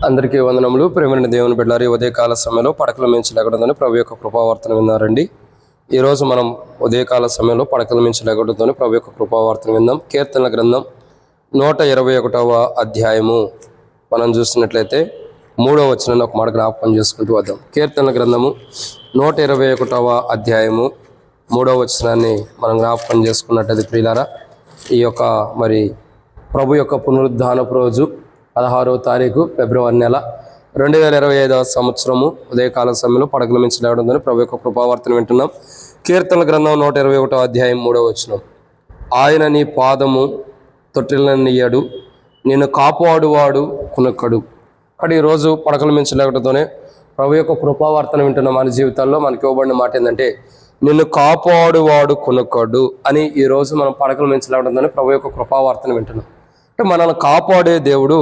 అందరికీ వందనములు. ప్రేమైన దేవుని బిడ్డారు ఉదయకాల సమయంలో పడకల మించి లెగడంతో ప్రభు యొక్క కృపావార్తను విన్నారండి. ఈరోజు మనం ఉదయకాల సమయంలో పడకల మించి లెగడంతో ప్రభు యొక్క కృపావార్తను విందాం. కీర్తనల గ్రంథం నూట ఇరవై ఒకటవ అధ్యాయము. మనం చూసినట్లయితే మూడవ వచనాన్ని ఒక మాట జ్ఞాపకం చేసుకుంటూ వద్దాం. కీర్తనల గ్రంథము నూట ఇరవై ఒకటవ అధ్యాయము. మూడవ వచనాన్ని మనం జ్ఞాపకం చేసుకున్నట్లయితే ప్రియులారా ఈ యొక్క మరి ప్రభు యొక్క పునరుద్ధానపు రోజు పదహారవ తారీఖు ఫిబ్రవరి నెల రెండు వేల ఇరవై ఐదవ సంవత్సరము ఉదయకాల సమయంలో పడకల మించి లేవడం ప్రభు యొక్క కృపావర్తన వింటున్నాం. కీర్తన గ్రంథం నూట ఇరవై ఒకటో అధ్యాయం మూడవ వచనం. ఆయన నీ పాదము తొట్టిలనియడు నేను కాపాడువాడు కునక్కడు. అక్కడ ఈరోజు పడకల మించి లేవడంతోనే ప్రభు యొక్క కృపావార్తను వింటున్న మన జీవితాల్లో. మనకి ఇవ్వబడిన మాట ఏంటంటే నిన్ను కాపాడువాడు కొనుక్కోడు అని ఈరోజు మనం పడకలు మించి లేవడంతోనే ప్రభు యొక్క కృపావార్తను వింటున్నాం. అంటే మనల్ని కాపాడే దేవుడు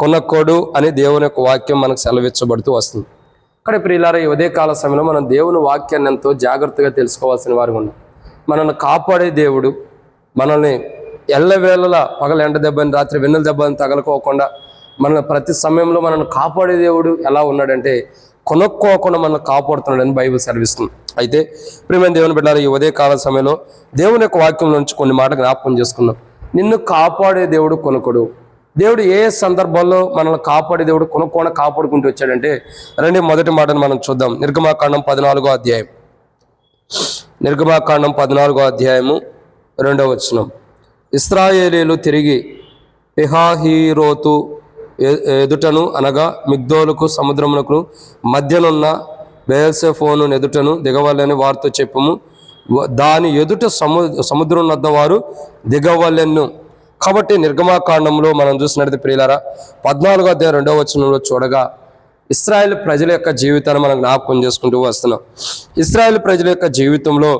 కొనక్కోడు అని దేవుని యొక్క వాక్యం మనకు సెలవిచ్చబడుతూ వస్తుంది. ఇక్కడ ప్రియులారా ఈ ఉదయకాల సమయంలో మనం దేవుని వాక్యాన్ని ఎంతో జాగ్రత్తగా తెలుసుకోవాల్సిన వారు ఉన్నాం మనల్ని కాపాడే దేవుడు మనల్ని ఎల్లవేళలా పగల ఎండ దెబ్బని రాత్రి వెన్నెల దెబ్బని తగలకోకుండా మనల్ని ప్రతి సమయంలో మనల్ని కాపాడే దేవుడు ఎలా ఉన్నాడంటే కొనుక్కోకుండా మనల్ని కాపాడుతున్నాడని బైబిల్ సెలవిస్తుంది. అయితే ప్రియమైన దేవుని బిడ్డారు ఈ ఉదయకాల సమయంలో దేవుని యొక్క వాక్యం నుంచి కొన్ని మాటలు జ్ఞాపకం చేసుకుందాం. నిన్ను కాపాడే దేవుడు కొనుకుడు. దేవుడు ఏ సందర్భంలో మనల్ని కాపాడే దేవుడు కొనుక్కోన కాపాడుకుంటూ వచ్చాడంటే రండి మొదటి మాటను మనం చూద్దాం. నిర్గమాకాండం పద్నాలుగో అధ్యాయం. నిర్గమాకాండం పద్నాలుగో అధ్యాయము రెండవ వచనం. ఇస్రాయేలీలు తిరిగి పిహాహీరోతు ఎదుటను అనగా మిగ్దోలకు సముద్రములకు మధ్యనున్న బేల్సెఫోను ఎదుటను దిగవాలని వారితో చెప్పము. దాని ఎదుట సము సముద్రం వద్ద వారు దిగవలెన్ను కాబట్టి నిర్గమాకాండంలో మనం చూసినట్టు ప్రియులారా పద్నాలుగో అధ్యాయం రెండవ వచనంలో చూడగా ఇస్రాయేల్ ప్రజల యొక్క జీవితాన్ని మనం జ్ఞాపకం చేసుకుంటూ వస్తున్నాం. ఇస్రాయేల్ ప్రజల యొక్క జీవితంలో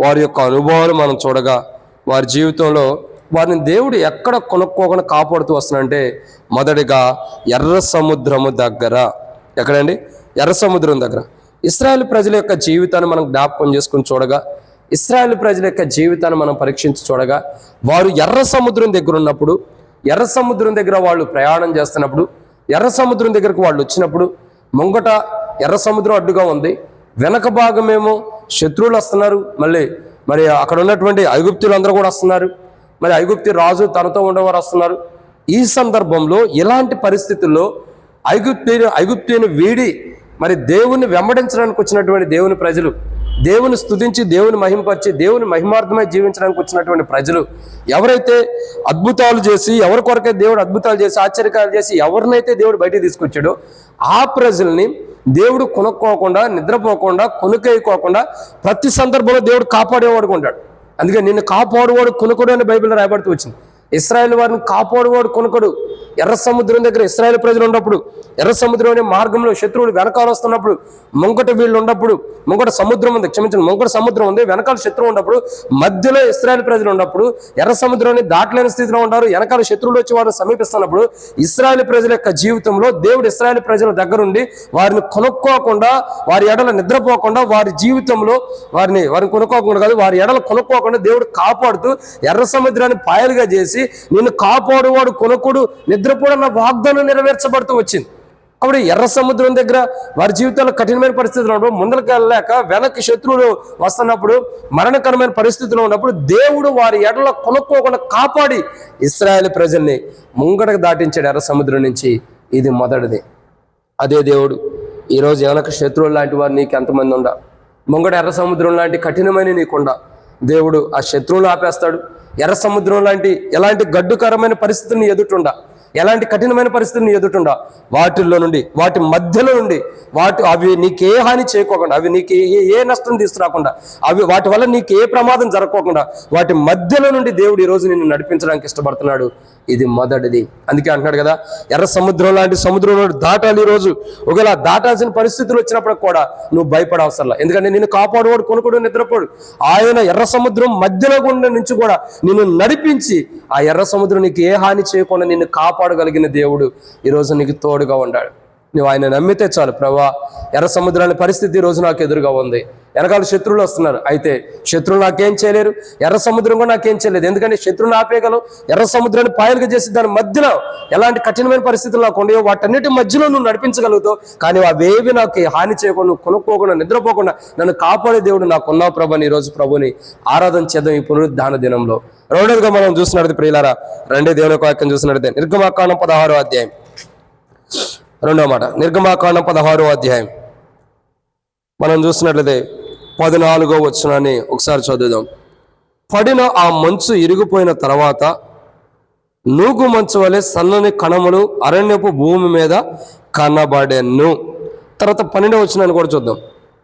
వారి యొక్క అనుభవాలు మనం చూడగా వారి జీవితంలో వారిని దేవుడు ఎక్కడ కొనుక్కోకుండా కాపాడుతూ వస్తున్నాడంటే మొదటిగా ఎర్ర సముద్రము దగ్గర. ఎక్కడండి? ఎర్ర సముద్రం దగ్గర. ఇస్రాయేల్ ప్రజల యొక్క జీవితాన్ని మనం జ్ఞాపకం చేసుకుని చూడగా ఇస్రాయల్ ప్రజల యొక్క జీవితాన్ని మనం పరీక్షించి చూడగా వారు ఎర్ర సముద్రం దగ్గర ఉన్నప్పుడు ఎర్ర సముద్రం దగ్గర వాళ్ళు ప్రయాణం చేస్తున్నప్పుడు ఎర్ర సముద్రం దగ్గరకు వాళ్ళు వచ్చినప్పుడు ముంగట ఎర్ర సముద్రం అడ్డుగా ఉంది. వెనక భాగమేమో శత్రువులు వస్తున్నారు. మళ్ళీ మరి అక్కడ ఉన్నటువంటి ఐగుప్తులు అందరూ కూడా వస్తున్నారు. మరి ఐగుప్తి రాజు తనతో ఉండేవారు వస్తున్నారు. ఈ సందర్భంలో ఇలాంటి పరిస్థితుల్లో ఐగుప్తీని ఐగుప్తిని వీడి మరి దేవుని వెంబడించడానికి వచ్చినటువంటి దేవుని ప్రజలు దేవుని స్తుతించి దేవుని మహింపరిచి దేవుని మహిమార్థమై జీవించడానికి వచ్చినటువంటి ప్రజలు ఎవరైతే అద్భుతాలు చేసి ఎవరి కొరకే దేవుడు అద్భుతాలు చేసి ఆశ్చర్యకాలు చేసి ఎవరినైతే దేవుడు బయటికి తీసుకొచ్చాడో ఆ ప్రజల్ని దేవుడు కొనుక్కోకుండా నిద్రపోకుండా కొనుకేయకోకుండా ప్రతి సందర్భంలో దేవుడు కాపాడేవాడుగా ఉంటాడు అందుకే నిన్ను కాపాడువాడు కొనుకడు అని బైబిల్ రాయబడుతూ వచ్చింది. ఇస్రాయేల్ వారిని కాపాడువాడు కొనుకోడు. ఎర్ర సముద్రం దగ్గర ఇస్రాయేల్ ప్రజలు ఉన్నప్పుడు ఎర్ర సముద్రం అనే మార్గంలో శత్రువులు వెనకాల వస్తున్నప్పుడు ముంగట వీళ్ళు ఉన్నప్పుడు ముంగట సముద్రం ఉంది క్షమించండి ముంగట సముద్రం ఉంది వెనకాల శత్రువు ఉన్నప్పుడు మధ్యలో ఇస్రాయేల్ ప్రజలు ఉన్నప్పుడు ఎర్ర సముద్రాన్ని దాటలేని స్థితిలో ఉంటారు వెనకాల శత్రువులు వచ్చి వారిని సమీపిస్తున్నప్పుడు ఇస్రాయేల్ ప్రజల యొక్క జీవితంలో దేవుడు ఇస్రాయేల్ ప్రజల దగ్గరుండి వారిని కొనుక్కోకుండా వారి ఎడల నిద్రపోకుండా వారి జీవితంలో వారిని వారిని కొనుక్కోకుండా కాదు వారి ఎడలు కొనుక్కోకుండా దేవుడు కాపాడుతూ ఎర్ర సముద్రాన్ని పాయలుగా చేసి నిన్ను కాపాడువాడు కొనుక్కుడు నిద్రపోడన్న వాగ్దానం నెరవేర్చబడుతూ వచ్చింది. అప్పుడు ఎర్ర సముద్రం దగ్గర వారి జీవితంలో కఠినమైన పరిస్థితులు ఉన్నప్పుడు ముందరికి వెళ్ళలేక వెనక్కి శత్రువులు వస్తున్నప్పుడు మరణకరమైన పరిస్థితులు ఉన్నప్పుడు దేవుడు వారి ఎడల కొనుక్కోకుండా కాపాడి ఇస్రాయేల్ ప్రజల్ని ముంగడకు దాటించాడు ఎర్ర సముద్రం నుంచి. ఇది మొదటిది. అదే దేవుడు ఈరోజు వెనక శత్రువులు లాంటి వారు నీకు ఎంతమంది ఉండ? ముంగడ ఎర్ర సముద్రం లాంటి కఠినమైన నీకుండ దేవుడు ఆ శత్రువులు ఆపేస్తాడు. ఎర్ర సముద్రం లాంటి ఎలాంటి గడ్డుకరమైన పరిస్థితిని ఎదుటుండ ఎలాంటి కఠినమైన పరిస్థితులను ఎదుటుండ? వాటిల్లో నుండి వాటి మధ్యలో నుండి వాటి అవి నీకే హాని చేయకోకుండా అవి నీకు ఏ ఏ నష్టం తీసుకురాకుండా అవి వాటి వల్ల నీకు ఏ ప్రమాదం జరగకోకుండా వాటి మధ్యలో నుండి దేవుడు ఈరోజు నిన్ను నడిపించడానికి ఇష్టపడుతున్నాడు. ఇది మొదటిది. అందుకే అంటున్నాడు కదా ఎర్ర సముద్రం లాంటి సముద్రంలో దాటాలి ఈరోజు రోజు. ఒకవేళ దాటాల్సిన పరిస్థితులు వచ్చినప్పుడు కూడా నువ్వు భయపడవసరం ఎందుకంటే నిన్ను కాపాడువాడు కొనుకోడు నిద్రపోడు. ఆయన ఎర్ర సముద్రం మధ్యలో గుండా నుంచి కూడా నిన్ను నడిపించి ఆ ఎర్ర సముద్రం నీకు ఏ హాని చేయకుండా నిన్ను కాపాడగలిగిన దేవుడు. ఈరోజు నీకు తోడుగా ఉన్నాడు నువ్వు ఆయన నమ్మితే చాలు. ప్రభా ఎర్ర సముద్రాన్ని పరిస్థితి రోజు నాకు ఎదురుగా ఉంది. వెనకాల శత్రువులు వస్తున్నారు. అయితే శత్రువులు నాకేం చేయలేరు. ఎర్ర సముద్రం కూడా నాకేం చేయలేదు. ఎందుకంటే శత్రువుని ఆపేయగలవు. ఎర్ర సముద్రాన్ని పాయలుగా చేసి దాని మధ్యలో ఎలాంటి కఠినమైన పరిస్థితులు నాకు ఉన్నాయో వాటన్నిటి మధ్యలో నువ్వు నడిపించగలుగుతావు. కానీ అవేవి నాకు హాని చేయకుండా నువ్వు కొనుక్కోకుండా నిద్రపోకుండా నన్ను కాపాడే దేవుడు నాకున్నావు ప్రభని ఈ రోజు ప్రభుని ఆరాధన చేద్దాం ఈ పునరుద్ధాన దినంలో. రెండోదిగా మనం చూసినట్టు ప్రియులారా రెండే దేవుని యొక్క వాక్యం చూసినట్టు నిర్గమాకాండం పదహారో అధ్యాయం. రెండవ మాట. నిర్గమాకాండం పదహారో అధ్యాయం. మనం చూసినట్లయితే పద్నాలుగో వచ్చినాన్ని ఒకసారి చదువుదాం. పడిన ఆ మంచు ఇరిగిపోయిన తర్వాత నూగు మంచు వలె సన్నని కణములు అరణ్యపు భూమి మీద కనబడెను. తర్వాత పన్నెండవ వచ్చినాన్ని కూడా చూద్దాం.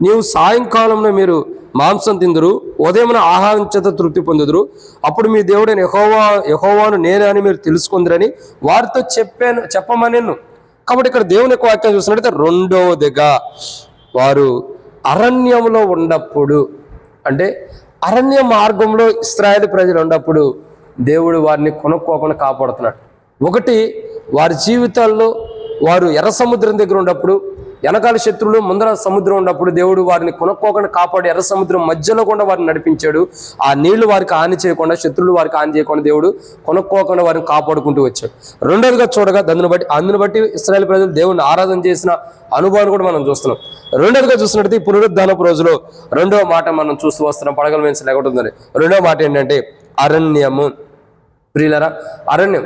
నీవు సాయంకాలంలో మీరు మాంసం తిందురు ఉదయమున ఆహారం చేత తృప్తి పొందుదురు. అప్పుడు మీ దేవుడైన యహోవా యహోవాను నేనే అని మీరు తెలుసుకుందరని వారితో చెప్పాను చెప్పమనేను. కాబట్టి ఇక్కడ దేవుని యొక్క వాక్యం చూసినట్టయితే రెండవదిగా వారు అరణ్యంలో ఉన్నప్పుడు అంటే అరణ్య మార్గంలో ఇస్రాయేల్ ప్రజలు ఉన్నప్పుడు దేవుడు వారిని కొనుక్కోకుండా కాపాడుతున్నాడు. ఒకటి వారి జీవితాల్లో వారు ఎర్ర సముద్రం దగ్గర ఉన్నప్పుడు వెనకాల శత్రువులు ముందర సముద్రం ఉన్నప్పుడు దేవుడు వారిని కొనుక్కోకుండా కాపాడు ఎర్ర సముద్రం మధ్యలో కూడా వారిని నడిపించాడు. ఆ నీళ్ళు వారికి హాని చేయకుండా శత్రువులు వారికి హాని చేయకుండా దేవుడు కొనుక్కోకుండా వారిని కాపాడుకుంటూ వచ్చాడు. రెండోదిగా చూడగా దాన్ని బట్టి అందుని బట్టి ఇస్రాయల్ ప్రజలు దేవుడిని ఆరాధన చేసిన అనుభవాన్ని కూడా మనం చూస్తున్నాం. రెండోదిగా చూసినట్టు పునరుద్ధానపు రోజులో రెండవ మాట మనం చూస్తూ వస్తున్నాం. పడగల వెంచి లేకుంటుందని రెండవ మాట ఏంటంటే అరణ్యము. ప్రియులరా అరణ్యం.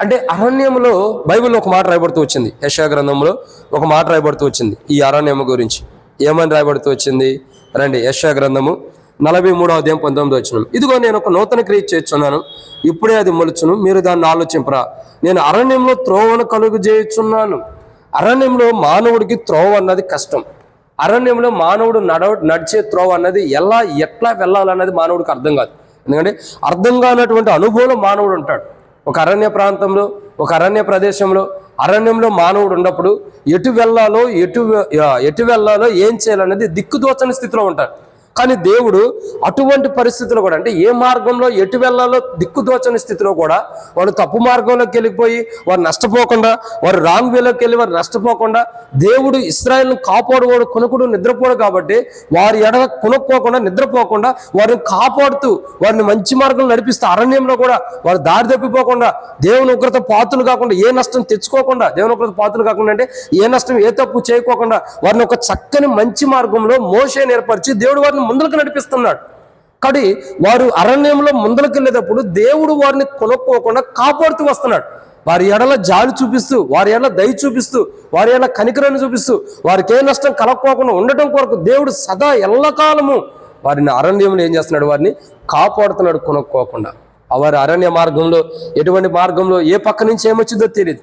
అంటే అరణ్యంలో బైబిల్లో ఒక మాట రాయబడుతూ వచ్చింది. యశా గ్రంథంలో ఒక మాట రాయబడుతూ వచ్చింది. ఈ అరణ్యము గురించి. ఏమని రాయబడుతూ వచ్చింది? రండి యశా గ్రంథము నలభై మూడో అధ్యాయం పంతొమ్మిది వచ్చిన ఇదిగో నేను ఒక నూతన క్రియ చేస్తున్నాను. ఇప్పుడే అది మొలుచును. మీరు దాన్ని ఆలోచింపరా. నేను అరణ్యంలో త్రోవను కలుగు చేయుచున్నాను అరణ్యంలో మానవుడికి త్రోవ అన్నది కష్టం. అరణ్యంలో మానవుడు నడవ నడిచే త్రోవ అన్నది ఎలా ఎట్లా వెళ్ళాలన్నది మానవుడికి అర్థం కాదు. ఎందుకంటే అర్థం కానటువంటి అనుభవం మానవుడు ఉంటాడు. ఒక అరణ్య ప్రాంతంలో ఒక అరణ్య ప్రదేశంలో అరణ్యంలో మానవుడు ఉన్నప్పుడు ఎటు వెళ్ళాలో ఎటు ఎటు వెళ్ళాలో ఏం చేయాలనేది దిక్కుదోచని స్థితిలో ఉంటాడు కానీ దేవుడు అటువంటి పరిస్థితులు కూడా అంటే ఏ మార్గంలో ఎటు వెళ్ళాలో దిక్కుదోచని స్థితిలో కూడా వారు తప్పు మార్గంలోకి వెళ్ళిపోయి వారు నష్టపోకుండా వారు రాంగ్ వేలోకి వెళ్ళి వారు నష్టపోకుండా దేవుడు ఇస్రాయల్ను కాపాడువాడు కొనుకుడు నిద్రపోడు కాబట్టి వారి ఎడ కొనుక్కోకుండా నిద్రపోకుండా వారిని కాపాడుతూ వారిని మంచి మార్గంలో నడిపిస్తూ అరణ్యంలో కూడా వారు దారి తప్పిపోకుండా దేవుని ఉగ్రత పాతులు కాకుండా ఏ నష్టం తెచ్చుకోకుండా దేవుని ఉగ్రత పాతులు కాకుండా అంటే ఏ నష్టం ఏ తప్పు చేయకోకుండా వారిని ఒక చక్కని మంచి మార్గంలో మోసే ఏర్పరిచి దేవుడు వారిని ముందుకు నడిపిస్తున్నాడు. కాబట్టి వారు అరణ్యంలో ముందలకు వెళ్ళేటప్పుడు దేవుడు వారిని కొనుక్కోకుండా కాపాడుతూ వస్తున్నాడు. వారి ఎడల జాలి చూపిస్తూ వారి ఎడల దయ చూపిస్తూ వారి ఎడల కనికరాన్ని చూపిస్తూ వారికి ఏ నష్టం కలక్కోకుండా ఉండటం కొరకు దేవుడు సదా ఎల్లకాలము వారిని అరణ్యంలో ఏం చేస్తున్నాడు? వారిని కాపాడుతున్నాడు కొనుక్కోకుండా. వారి అరణ్య మార్గంలో ఎటువంటి మార్గంలో ఏ పక్క నుంచి ఏమొచ్చిందో తెలియదు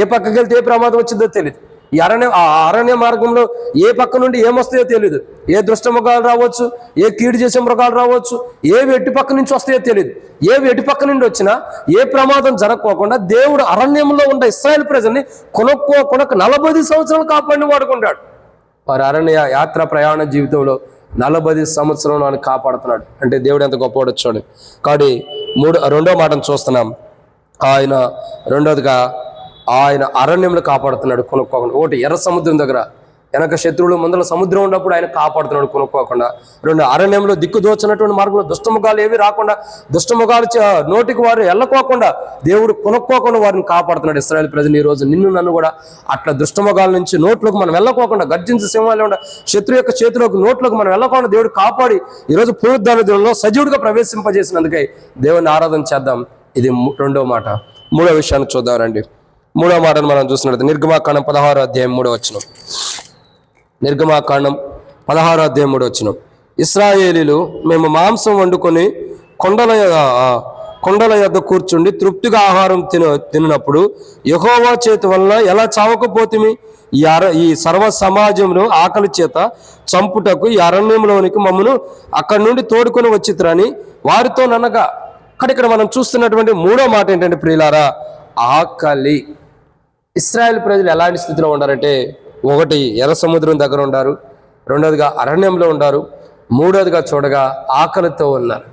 ఏ పక్కకి వెళ్తే ఏ ప్రమాదం వచ్చిందో తెలియదు ఈ అరణ్య ఆ అరణ్య మార్గంలో ఏ పక్క నుండి ఏమొస్తాయో తెలియదు ఏ దృష్ట మృగాలు రావచ్చు ఏ కీడు చేసే మృగాలు రావచ్చు ఏవి ఎటు పక్క నుంచి వస్తాయో తెలియదు ఏవి ఎటు పక్క నుండి వచ్చినా ఏ ప్రమాదం జరగకోకుండా దేవుడు అరణ్యంలో ఉన్న ఇస్రాయల్ ప్రజల్ని కొనుక్కోకుండా నలభై సంవత్సరాలు కాపాడిని వాడుకుంటాడు వారి అరణ్య యాత్ర ప్రయాణ జీవితంలో నలభై సంవత్సరం నన్ను కాపాడుతున్నాడు. అంటే దేవుడు ఎంత గొప్పవాడు చూడండి. కాబట్టి మూడు రెండో మాటను చూస్తున్నాం. ఆయన రెండోదిగా ఆయన అరణ్యంలో కాపాడుతున్నాడు కొనుక్కోకుండా. ఒకటి ఎర్ర సముద్రం దగ్గర వెనక శత్రువులు ముందల సముద్రం ఉన్నప్పుడు ఆయన కాపాడుతున్నాడు కొనుక్కోకుండా. రెండు అరణ్యంలో దిక్కుదోచినటువంటి మార్గంలో దుష్టముఖాలు ఏవి రాకుండా దుష్టముఖాలు నోటికి వారు వెళ్ళకోకుండా దేవుడు కొనుక్కోకుండా వారిని కాపాడుతున్నాడు ఇస్రాయల్ ప్రజలు ఈ రోజు నిన్ను నన్ను కూడా అట్లా దుష్టముఖాల నుంచి నోట్లోకి మనం వెళ్ళకోకుండా గర్జించి సింహాలు ఉండ శత్రు యొక్క చేతిలోకి నోట్లోకి మనం వెళ్ళకుండా దేవుడు కాపాడి ఈరోజు పునరుద్ధాన దినంలో సజీవుడిగా ప్రవేశింపజేసినందుకై దేవుని ఆరాధన చేద్దాం. ఇది రెండో మాట. మూడో విషయాన్ని చూద్దాం రండి. మూడో మాటను మనం చూసినట్టు నిర్గమాకాండం పదహారో అధ్యాయం మూడో వచ్చిన నిర్గమాకాండం పదహారో అధ్యాయం మూడో వచ్చిన ఇస్రాయేలీలు మేము మాంసం వండుకొని కొండల కొండల యొద్ద కూర్చుండి తృప్తిగా ఆహారం తిన తిన్నప్పుడు యహోవా చేతి వలన ఎలా చావకపోతిమి? ఈ అర ఈ సర్వ సమాజంలో ఆకలి చేత చంపుటకు ఈ అరణ్యంలోనికి మమ్మను అక్కడి నుండి తోడుకొని వచ్చిత్రని వారితో ననగా అక్కడిక్కడ మనం చూస్తున్నటువంటి మూడో మాట ఏంటంటే ప్రియులారా? ఆకలి. ఇస్రాయల్ ప్రజలు ఎలాంటి స్థితిలో ఉండారంటే ఒకటి ఎర్ర సముద్రం దగ్గర ఉండారు రెండోదిగా అరణ్యంలో ఉండారు మూడోదిగా చూడగా ఆకలితో ఉన్నారు.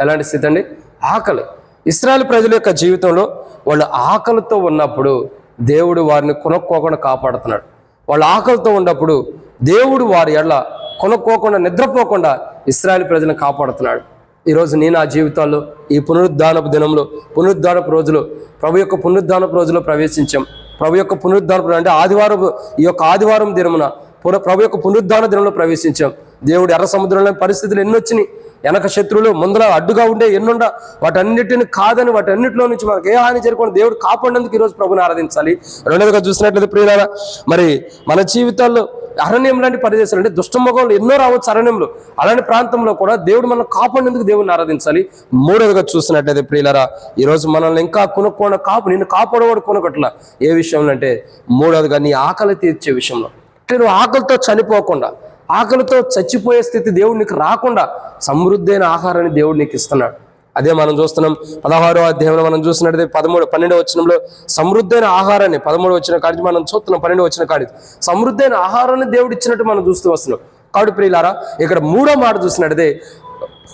ఎలాంటి స్థితి అండి? ఆకలి. ఇస్రాయల్ ప్రజల యొక్క జీవితంలో వాళ్ళు ఆకలితో ఉన్నప్పుడు దేవుడు వారిని కొనుక్కోకుండా కాపాడుతున్నాడు. వాళ్ళు ఆకలితో ఉన్నప్పుడు దేవుడు వారి ఎడల కొనుక్కోకుండా నిద్రపోకుండా ఇస్రాయల్ ప్రజలను కాపాడుతున్నాడు. ఈరోజు నేను నా జీవితాల్లో ఈ పునరుద్ధానపు దినంలో పునరుద్ధానపు రోజులో ప్రభు యొక్క పునరుద్ధానపు రోజులో ప్రవేశించాం. ప్రభు యొక్క పునరుద్ధానపు అంటే ఆదివారం ఈ యొక్క ఆదివారం దినమున పున- ప్రభు యొక్క పునరుద్ధాన దినంలో ప్రవేశించాం. దేవుడు ఎర్ర సముద్రంలో పరిస్థితులు ఎన్నొచ్చినాయి. వెనక శత్రువులు ముందర అడ్డుగా ఉండే ఎన్నుండ వాటన్నిటిని కాదని వాటన్నిటిలో నుంచి మనకు ఏ హాని జరగకుండా దేవుడు కాపాడేందుకు ఈరోజు ప్రభుని ఆరాధించాలి. రెండవదిగా చూసినట్లయితే ప్రియులారా మరి మన జీవితాల్లో అరణ్యం లాంటి ప్రదేశాలు అంటే దుష్టముఖంలో ఎన్నో రావచ్చు అరణ్యంలో. అలాంటి ప్రాంతంలో కూడా దేవుడు మనం కాపాడేందుకు దేవుడిని ఆరాధించాలి. మూడోదిగా చూసినట్లయితే ప్రియులరా ఈరోజు మనల్ని ఇంకా కొనుక్కోన కాపు నిన్ను కాపాడవాడు కొనుగట్ల ఏ విషయంలో అంటే మూడోదిగా నీ ఆకలి తీర్చే విషయంలో. అంటే నువ్వు ఆకలితో చనిపోకుండా ఆకలితో చచ్చిపోయే స్థితి దేవుడు నీకు రాకుండా సమృద్ధైన ఆహారాన్ని దేవుడు నీకు ఇస్తున్నాడు. అదే మనం చూస్తున్నాం పదహారో అధ్యాయంలో మనం చూసినట్టు పదమూడు పన్నెండో వచనంలో సమృద్ధైన ఆహారాన్ని పదమూడు వచ్చిన కాడికి మనం చూస్తున్నాం పన్నెండు వచ్చిన కాడికి సమృద్ధైన ఆహారాన్ని దేవుడు ఇచ్చినట్టు మనం చూస్తూ వస్తున్నాం. కాబట్టి ప్రియులారా ఇక్కడ మూడో మాట చూసినట్టే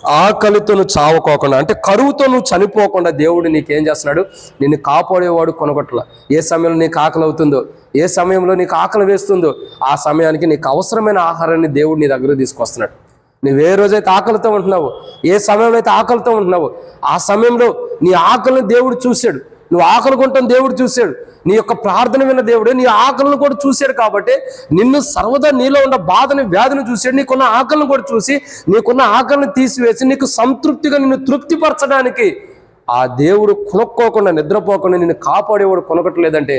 ఆకలితో నువ్వు చావుకోకుండా అంటే కరువుతో నువ్వు చనిపోకుండా దేవుడు నీకేం చేస్తున్నాడు? నిన్ను కాపాడేవాడు కొనగొట్టల ఏ సమయంలో నీకు ఆకలి అవుతుందో ఏ సమయంలో నీకు ఆకలి వేస్తుందో ఆ సమయానికి నీకు అవసరమైన ఆహారాన్ని దేవుడు నీ దగ్గర తీసుకొస్తున్నాడు. నువ్వు ఏ రోజైతే ఆకలితో ఉంటున్నావు ఏ సమయంలో అయితే ఆకలితో ఉంటున్నావో ఆ సమయంలో నీ ఆకలిని దేవుడు చూశాడు. నువ్వు ఆకలి కొంటాను దేవుడు చూశాడు. నీ యొక్క ప్రార్థన విన్న దేవుడు నీ ఆకలిని కూడా చూశాడు కాబట్టి నిన్ను సర్వదా నీలో ఉన్న బాధని వ్యాధిని చూశాడు. నీకున్న ఆకలిని కూడా చూసి నీకున్న ఆకలిని తీసివేసి నీకు సంతృప్తిగా నిన్ను తృప్తిపరచడానికి ఆ దేవుడు కొనుక్కోకుండా నిద్రపోకుండా నిన్ను కాపాడేవాడు కొనకట్లేదంటే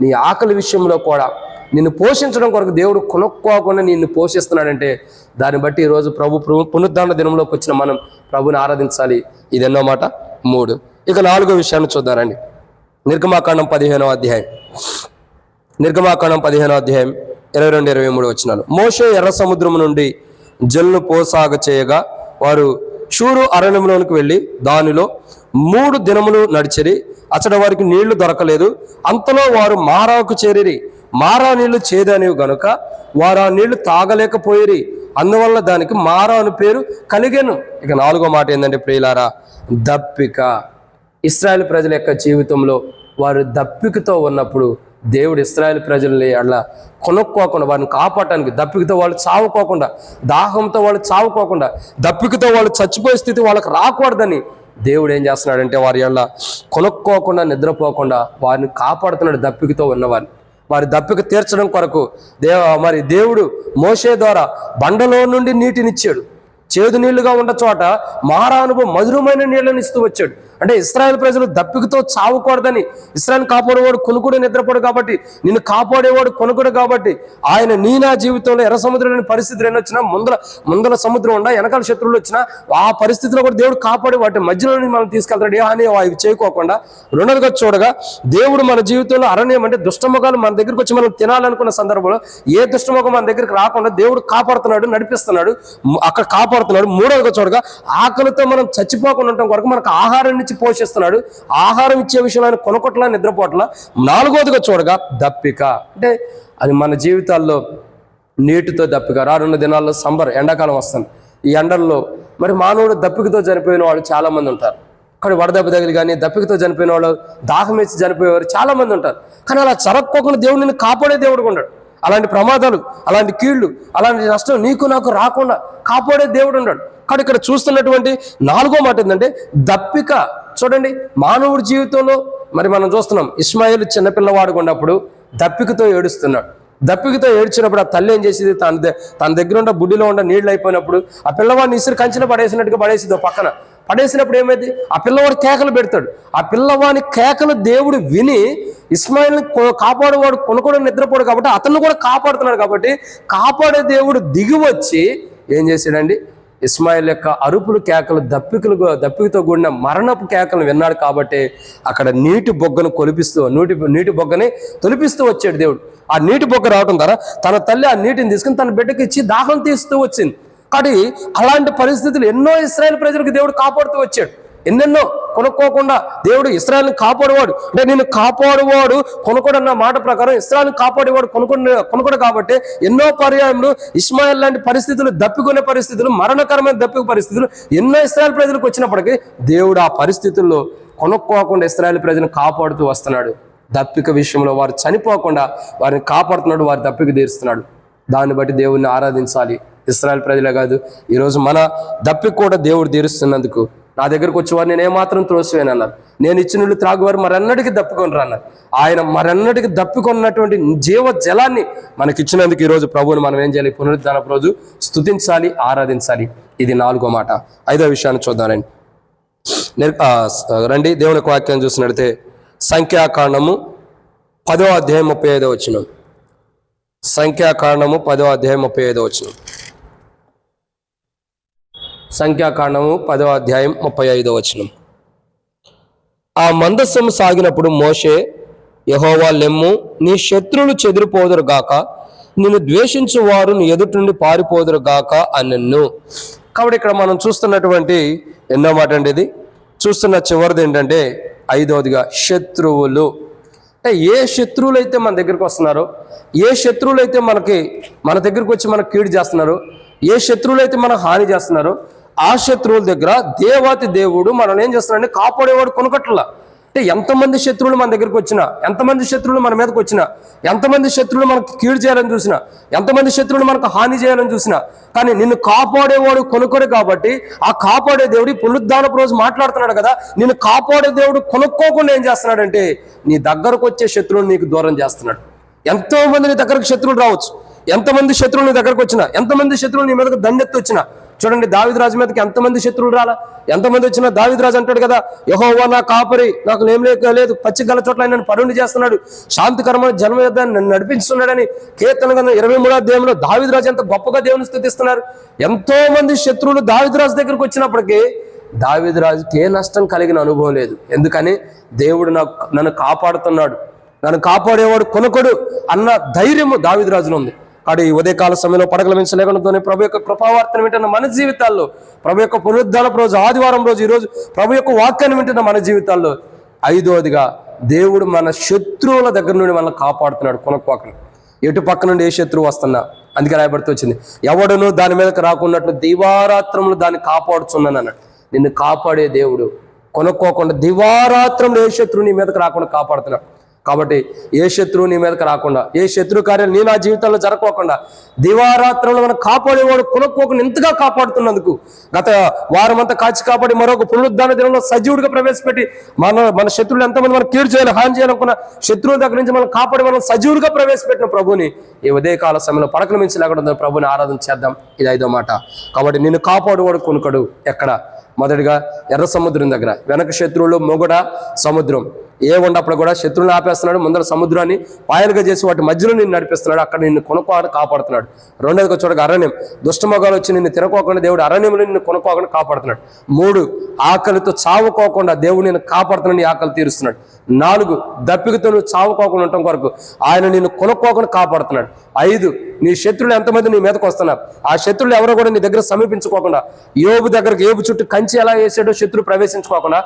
నీ ఆకలి విషయంలో కూడా నిన్ను పోషించడం కొరకు దేవుడు కొనుక్కోకుండా నిన్ను పోషిస్తున్నాడంటే దాన్ని బట్టి ఈరోజు ప్రభు ప్రభు పునరుద్ధరణ దినంలోకి వచ్చిన మనం ప్రభుని ఆరాధించాలి. ఇది మాట? మూడు. ఇక నాలుగో విషయాన్ని చూద్దారండి నిర్గమాకాండం పదిహేనో అధ్యాయం. నిర్గమాకాండం పదిహేనో అధ్యాయం ఇరవై రెండు ఇరవై మూడు వచ్చినాలు మోషే ఎర్ర సముద్రం నుండి జల్లు పోసాగ చేయగా వారు షూరు అరణ్యంలోనికి వెళ్ళి దానిలో మూడు దినములు నడిచిరి. అచ్చట వారికి నీళ్ళు దొరకలేదు. అంతలో వారు మారాకు చేరిరి. మారా నీళ్ళు చేదనివి గనుక వారు ఆ నీళ్ళు తాగలేకపోయిరి. అందువల్ల దానికి మారా అని పేరు కలిగాను. ఇక నాలుగో మాట ఏంటంటే ప్రియులారా దప్పిక. ఇస్రాయల్ ప్రజల యొక్క జీవితంలో వారు దప్పికతో ఉన్నప్పుడు దేవుడు ఇస్రాయల్ ప్రజల్ని అలా కొనుక్కోకుండా వారిని కాపాడటానికి దప్పికతో వాళ్ళు చావుకోకుండా దాహంతో వాళ్ళు చావుకోకుండా దప్పికతో వాళ్ళు చచ్చిపోయే స్థితి వాళ్ళకి రాకూడదని దేవుడు ఏం చేస్తున్నాడంటే వారి వల్ల కొనుక్కోకుండా నిద్రపోకుండా వారిని కాపాడుతున్నాడు దప్పికతో ఉన్నవారిని. వారి దప్పిక తీర్చడం కొరకు దేవ మరి దేవుడు మోషే ద్వారా బండలో నుండి నీటినిచ్చాడు చేదు నీళ్ళుగా ఉన్న చోట మారానుభవం మధురమైన నీళ్ళని ఇస్తూ వచ్చాడు. అంటే ఇస్రాయల్ ప్రజలు దప్పికతో చావకూడదని ఇస్రాయల్ కాపాడేవాడు కొనుకుడు నిద్రపోడు కాబట్టి నిన్ను కాపాడేవాడు కొనుకుడు కాబట్టి ఆయన నీ నా జీవితంలో ఎర్ర సముద్రంలోని పరిస్థితులు ఎన్ని వచ్చినా ముందర ముందర సముద్రం ఉండా వెనకాల శత్రువులు వచ్చినా ఆ పరిస్థితిలో కూడా దేవుడు కాపాడి వాటి మధ్యలో మనం తీసుకెళ్తాడు. ఏ హాని అవి చేయకోకుండా రెండోదిగా చూడగా దేవుడు మన జీవితంలో అరణ్యం అంటే దుష్టముఖాలు మన దగ్గరికి వచ్చి మనం తినాలనుకున్న సందర్భంలో ఏ దుష్టముఖం మన దగ్గరికి రాకుండా దేవుడు కాపాడుతున్నాడు నడిపిస్తున్నాడు అక్కడ కాపాడుతున్నాడు. మూడోదిగా చూడగా ఆకలితో మనం చచ్చిపోకుండా ఉండటం కొరకు మనకు ఆహారాన్ని ఇచ్చి పోషిస్తున్నాడు. ఆహారం ఇచ్చే విషయంలో ఆయన కొనకొట్ల నిద్రపోట్ల. నాలుగోదిగా చూడగా దప్పిక. అంటే అది మన జీవితాల్లో నీటితో దప్పిక. రానున్న దినాల్లో సంబర్ ఎండాకాలం వస్తుంది. ఈ ఎండల్లో మరి మానవుడు దప్పికతో చనిపోయిన వాళ్ళు చాలామంది ఉంటారు. కానీ వడదెబ్బ తగిలి కానీ దప్పికతో చనిపోయిన వాళ్ళు దాహం వేసి చనిపోయేవారు చాలా మంది ఉంటారు. కానీ అలా చరక్కోకుండా దేవుడు నిన్ను కాపాడే దేవుడు ఉన్నాడు అలాంటి ప్రమాదాలు అలాంటి కీళ్ళు అలాంటి నష్టం నీకు నాకు రాకుండా కాపాడే దేవుడు ఉన్నాడు. కానీ ఇక్కడ చూస్తున్నటువంటి నాలుగో మాట ఏంటంటే దప్పిక. చూడండి మానవుడి జీవితంలో మరి మనం చూస్తున్నాం ఇస్మాయిల్ చిన్నపిల్లవాడుకున్నప్పుడు దప్పికతో ఏడుస్తున్నాడు. దప్పికతో ఏడ్చినప్పుడు ఆ తల్లి ఏం చేసేది? తన తన దగ్గర ఉన్న బుడ్డిలో ఉన్న నీళ్ళు అయిపోయినప్పుడు ఆ పిల్లవాడిని ఇసురు కంచెలో పడేసినట్టుగా పడేసింది పక్కన. పడేసినప్పుడు ఏమైంది? ఆ పిల్లవాడు కేకలు పెడతాడు. ఆ పిల్లవాని కేకలు దేవుడు విని ఇస్మాయిల్ని కొ- కాపాడేవాడు కొనుక్కోవడం నిద్రపోడు కాబట్టి అతన్ని కూడా కాపాడుతున్నాడు కాబట్టి కాపాడే దేవుడు దిగి వచ్చి ఏం చేశాడండి? ఇస్మాయిల్ యొక్క అరుపులు కేకలు దప్పికలు దప్పికతో కూడిన మరణపు కేకలు విన్నాడు కాబట్టి అక్కడ నీటి బొగ్గను కొలిపిస్తూ నీటి నీటి బొగ్గని తొలిపిస్తూ వచ్చాడు దేవుడు. ఆ నీటి బొగ్గ రావడం ద్వారా తన తల్లి ఆ నీటిని తీసుకుని తన బిడ్డకి ఇచ్చి దాహం తీస్తూ వచ్చింది. కాబట్టి అలాంటి పరిస్థితులు ఎన్నో ఇస్రాయేల్ ప్రజలకు దేవుడు కాపాడుతూ వచ్చాడు. ఎన్నెన్నో కొనుక్కోకుండా దేవుడు ఇస్రాయల్ని కాపాడువాడు. అంటే నేను కాపాడువాడు కొనుక్కోడు అన్న మాట ప్రకారం ఇస్రాయల్ని కాపాడేవాడు కొనుక్కొని కొనుక్కోడు కాబట్టి ఎన్నో పర్యాయములు ఇస్మాయిల్ లాంటి పరిస్థితులు దప్పికొనే పరిస్థితులు మరణకరమైన దప్పిక పరిస్థితులు ఎన్నో ఇస్రాయల్ ప్రజలకు వచ్చినప్పటికీ దేవుడు ఆ పరిస్థితుల్లో కొనుక్కోకుండా ఇస్రాయల్ ప్రజలను కాపాడుతూ వస్తున్నాడు. దప్పిక విషయంలో వారు చనిపోకుండా వారిని కాపాడుతున్నాడు వారి దప్పిక తీరుస్తున్నాడు. దాన్ని బట్టి దేవుణ్ణి ఆరాధించాలి. ఇస్రాయల్ ప్రజలే కాదు ఈరోజు మన దప్పిక కూడా దేవుడు తీరుస్తున్నందుకు నా దగ్గరకు వచ్చేవారు నేను ఏమాత్రం త్రోసివేను అన్నారు. నేను ఇచ్చిన నీళ్ళు త్రాగువారు మరెన్నటికి దప్పుకొని అన్నారు. ఆయన మరెన్నటికి దప్పుకొన్నటువంటి జీవ జలాన్ని మనకిచ్చినందుకు ఈరోజు ప్రభువుని మనం ఏం చేయాలి? పునరుద్ధానపు రోజు స్తుతించాలి ఆరాధించాలి. ఇది నాలుగో మాట. ఐదో విషయాన్ని చూద్దానండి నిర్- రండి దేవుని వాక్యం చూసినట్లయితే సంఖ్యాకాండము పదో అధ్యాయం ముప్పై ఐదో వచ్చిన సంఖ్యాకాండము పదో అధ్యాయం ముప్పై ఐదో వచ్చినాం సంఖ్యాకాండము పదవ అధ్యాయం ముప్పై ఐదో వచనం. ఆ మందస్సము సాగినప్పుడు మోషే యహోవా లెమ్ము నీ శత్రువులు చెదిరిపోదురు గాక నిన్ను ద్వేషించు వారు నీ ఎదుటి నుండి పారిపోదురు గాక అనన్ను. కాబట్టి ఇక్కడ మనం చూస్తున్నటువంటి ఎన్నో మాట అండి ఇది. చూస్తున్న చివరిది ఏంటంటే ఐదవదిగా శత్రువులు. అంటే ఏ శత్రువులు అయితే మన దగ్గరికి వస్తున్నారో ఏ శత్రువులు అయితే మనకి మన దగ్గరికి వచ్చి మనకు కీడు చేస్తున్నారో ఏ శత్రువులు అయితే మనకు హాని చేస్తున్నారో ఆ శత్రువుల దగ్గర దేవాతి దేవుడు మనల్ని ఏం చేస్తున్నాడంటే కాపాడేవాడు కొనకట్ల. అంటే ఎంతమంది శత్రువులు మన దగ్గరికి వచ్చినా ఎంతమంది శత్రువులు మన మీదకి వచ్చినా ఎంతమంది శత్రువులు మనకు కీడు చేయాలని చూసినా ఎంతమంది శత్రువులు మనకు హాని చేయాలని చూసినా కానీ నిన్ను కాపాడేవాడు కొనుక్కోడు కాబట్టి ఆ కాపాడే దేవుడు ఈ పునరుద్ధానపు రోజు మాట్లాడుతున్నాడు కదా నిన్ను కాపాడే దేవుడు కొనుక్కోకుండా ఏం చేస్తున్నాడంటే నీ దగ్గరకు వచ్చే శత్రువుని నీకు దూరం చేస్తున్నాడు. ఎంతో మంది నీ దగ్గరకు శత్రువులు రావచ్చు ఎంతమంది శత్రువులు నీ దగ్గరకు వచ్చినా ఎంతమంది శత్రువులు నీ మీదకు దండెత్తి వచ్చినా చూడండి దావిద్ రాజు మీదకి ఎంతమంది శత్రువులు రాలా? ఎంతమంది వచ్చినా దావిద్ రాజు అంటాడు కదా యహోవా నా కాపరి నాకు నేమ్ లేదు పచ్చి గల చోట్ల ఆయన నన్ను పరుండి చేస్తున్నాడు శాంతికరమైన జన్మ యుద్ధాన్ని నన్ను నడిపిస్తున్నాడని కీర్తన కదా ఇరవై మూడో దేవంలో దావిద్ రాజు ఎంత గొప్పగా దేవుని స్థుతిస్తున్నారు. ఎంతో మంది శత్రువులు దావిద్ రాజు దగ్గరకు వచ్చినప్పటికీ దావిద్ రాజుకి ఏ నష్టం కలిగిన అనుభవం లేదు. ఎందుకని? దేవుడు నాకు నన్ను కాపాడుతున్నాడు. నన్ను కాపాడేవాడు కొనుకొడు అన్న ధైర్యము దావిద్ రాజులో ఉంది. కాడు ఈ ఉదయకాల సమయంలో పడగల మించలేకుండా ప్రభు యొక్క కృపావార్తను వింటున్న మన జీవితాల్లో ప్రభు యొక్క పునరుద్ధానపు రోజు ఆదివారం రోజు ఈరోజు ప్రభు యొక్క వాక్యాన్ని వింటున్న మన జీవితాల్లో ఐదోదిగా దేవుడు మన శత్రువుల దగ్గర నుండి మనల్ని కాపాడుతున్నాడు కొనుక్కోకను ఎటు పక్క నుండి ఏ శత్రువు వస్తున్నా అందుకే రాయబడుతూ వచ్చింది ఎవడును దాని మీదకి రాకున్నట్లు దివారాత్రములు దాన్ని కాపాడుచున్నాను అన్నాడు. నిన్ను కాపాడే దేవుడు కొనుక్కోకుండా దివారాత్రంలో ఏ శత్రువు నీ మీదకి రాకుండా కాపాడుతున్నాడు. కాబట్టి ఏ శత్రువు నీ మీదకి రాకుండా ఏ శత్రు కార్యాలు నీ నా జీవితంలో జరగకోకుండా దివారాత్రంలో మనం కాపాడేవాడు కొనుక్కోకుండా ఎంతగా కాపాడుతున్నందుకు గత వారం అంతా కాచి కాపాడి మరొక పునరుద్ధాన దినంలో సజీవుడిగా ప్రవేశపెట్టి మన మన శత్రువులు ఎంతమంది మనం కీడు చేయాలి హాని చేయాలనుకున్న శత్రువుల దగ్గర నుంచి మనం కాపాడి మనం సజీవుడిగా ప్రవేశపెట్టిన ప్రభుని ఈ ఉదయకాల సమయంలో పడకల మించి లేకుండా ప్రభుని ఆరాధన చేద్దాం. ఇది ఐదో మాట. కాబట్టి నిన్ను కాపాడువాడు కొనుకడు ఎక్కడ? మొదటిగా ఎర్ర సముద్రం దగ్గర. వెనక శత్రువులు మొగుడ సముద్రం. ఏ ఉన్నప్పుడు కూడా శత్రువుని ఆపేస్తున్నాడు ముందర సముద్రాన్ని పాయలుగా చేసి వాటి మధ్యలో నిన్ను నడిపిస్తున్నాడు అక్కడ నిన్ను కొనుక్కోకుండా కాపాడుతున్నాడు. రెండోదిగా చూడగా అరణ్యం. దుష్టమొగాలు వచ్చి నిన్ను తినకోకుండా దేవుడు అరణ్యంలో నిన్ను కొనుక్కోకుండా కాపాడుతున్నాడు. మూడు ఆకలితో చావుకోకుండా దేవుడు నిన్ను కాపాడుతున్నాడు ఆకలి తీరుస్తున్నాడు. నాలుగు దప్పికతో నువ్వు చావుకోకుండా ఉండటం కొరకు ఆయన నిన్ను కొనుక్కోకుండా కాపాడుతున్నాడు. ఐదు నీ శత్రులు ఎంతమంది నీ మీదకి వస్తున్నారు? ఆ శత్రులు ఎవరో కూడా నీ దగ్గర సమీపించుకోకుండా యోబు దగ్గరకు ఏబు చుట్టూ కంచి ఎలా వేసాడో శత్రువు ప్రవేశించుకోకుండా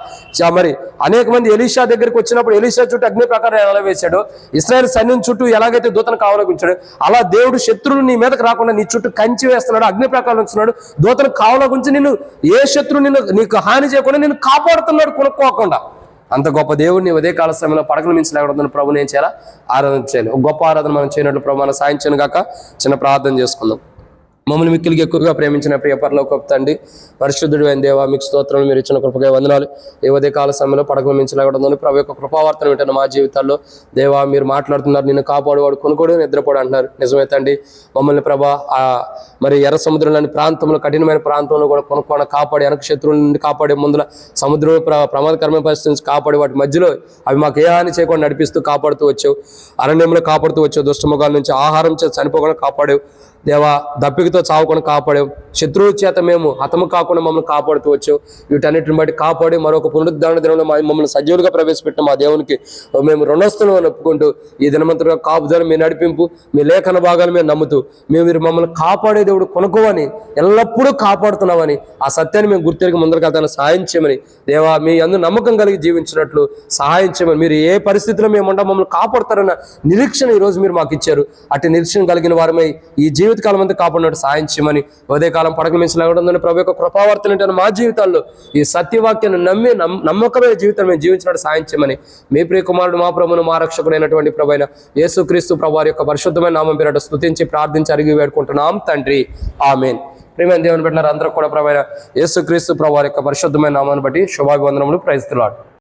మరి అనేక మంది ఎలీషా దగ్గరికి వచ్చినప్పుడు ఎలీషా చుట్టూ అగ్ని ప్రకారం ఎలా వేశాడో ఇస్రాయల్ సైన్యం చుట్టూ ఎలాగైతే దూతను కావలోగించాడు అలా దేవుడు శత్రువులు నీ మీదకు రాకుండా నీ చుట్టూ కంచి వేస్తున్నాడు అగ్ని ప్రకారం ఉంచున్నాడు దూతను కావలోగించి నిన్ను ఏ శత్రువు నిన్ను నీకు హాని చేయకుండా నిన్ను కాపాడుతున్నాడు కొనుక్కోకుండా. అంత గొప్ప దేవుడిని ఉదయ కాల సమయంలో పడకలు మించి లేకుండా ప్రభుని ఏం చేయాలా? ఆరాధన చేయాలి. గొప్ప ఆరాధన మనం చేయనట్లు ప్రభు మన చేయను కాక చిన్న ప్రార్థన చేసుకుందాం. మమ్మల్ని మిక్కిలికి ఎక్కువగా ప్రేమించిన ప్రియ ఒక తండ్రి పరిశుద్ధుడు అయిన దేవా మీకు స్తోత్రం మీరు ఇచ్చిన కృపగా వందనాలు. ఏ ఉదయ కాల సమయంలో పడకలు మించలేకూడదని ప్రభు యొక్క కృపావార్తను వింటున్న మా జీవితాల్లో దేవా మీరు మాట్లాడుతున్నారు నిన్ను కాపాడువాడు కొనుకోడు నిద్రపోడు అంటున్నారు. నిజమే తండ్రి మమ్మల్ని ప్రభా మరి ఎర్ర సముద్రంలోని ప్రాంతంలో కఠినమైన ప్రాంతంలో కూడా కొనుక్కోవడం కాపాడి వెనక శత్రువుల నుండి కాపాడే ముందుల సముద్రం ప్ర ప్రమాదకరమైన పరిస్థితి నుంచి కాపాడి వాటి మధ్యలో అవి మాకు ఏ హాని చేయకుండా నడిపిస్తూ కాపాడుతూ వచ్చావు. అరణ్యంలో కాపాడుతూ వచ్చావు. దుష్టముఖాల నుంచి ఆహారం చనిపోకుండా కాపాడేవు. దేవా దప్పికతో చావకుండా కాపాడావు. శత్రువు చేత మేము హతము కాకుండా మమ్మల్ని కాపాడుతూ వచ్చావు. వీటన్నిటిని బట్టి కాపాడి మరొక పునరుద్ధరణ దినంలో మా- మమ్మల్ని సజీవులుగా ప్రవేశపెట్టిన మా దేవునికి మేము రుణస్తులు అని ఒప్పుకుంటూ ఈ దినమంతగా కాపుదల మీ నడిపింపు మీ లేఖన భాగాలు మేము నమ్ముతూ మేము మీరు మమ్మల్ని కాపాడే దేవుడు కొనుక్కోవని ఎల్లప్పుడూ కాపాడుతున్నామని ఆ సత్యాన్ని మేము గుర్తెరిగి ముందరికి వెళ్తాను సహాయం చేయమని దేవా మీ అందు నమ్మకం కలిగి జీవించినట్లు సహాయం చేయమని మీరు ఏ పరిస్థితిలో మేము ఉండ మమ్మల్ని కాపాడుతారన్న నిరీక్షణ ఈ రోజు మీరు మాకు ఇచ్చారు. అటు నిరీక్షణ కలిగిన వారమై ఈ జీవితం జీవితకాలం అంతా కాపాడినట్టు సాయం చేయమని ఉదయకాలం పడకల మించి లేకుండా ప్రభు యొక్క కృపావర్తనంటే మా జీవితాల్లో ఈ సత్యవాక్యాన్ని నమ్మి నమ్మకమైన జీవితం మేము జీవించినట్టు సాయం చేయమని మీ ప్రియ కుమారుడు మా ప్రభును మా రక్షకుడైనటువంటి ప్రభు అయిన యేసుక్రీస్తు ప్రభు యొక్క పరిశుద్ధమైన నామం పేరట స్థుతించి ప్రార్థించి అడిగి వేడుకుంటున్నాం తండ్రి. ఆమెన్. ప్రేమైన దేవుని పెట్టినారు అందరూ కూడా ప్రభు అయిన యేసుక్రీస్తు ప్రభు యొక్క పరిశుద్ధమైన నామాన్ని బట్టి శుభాభివందనములు. ప్రైస్తున్నాడు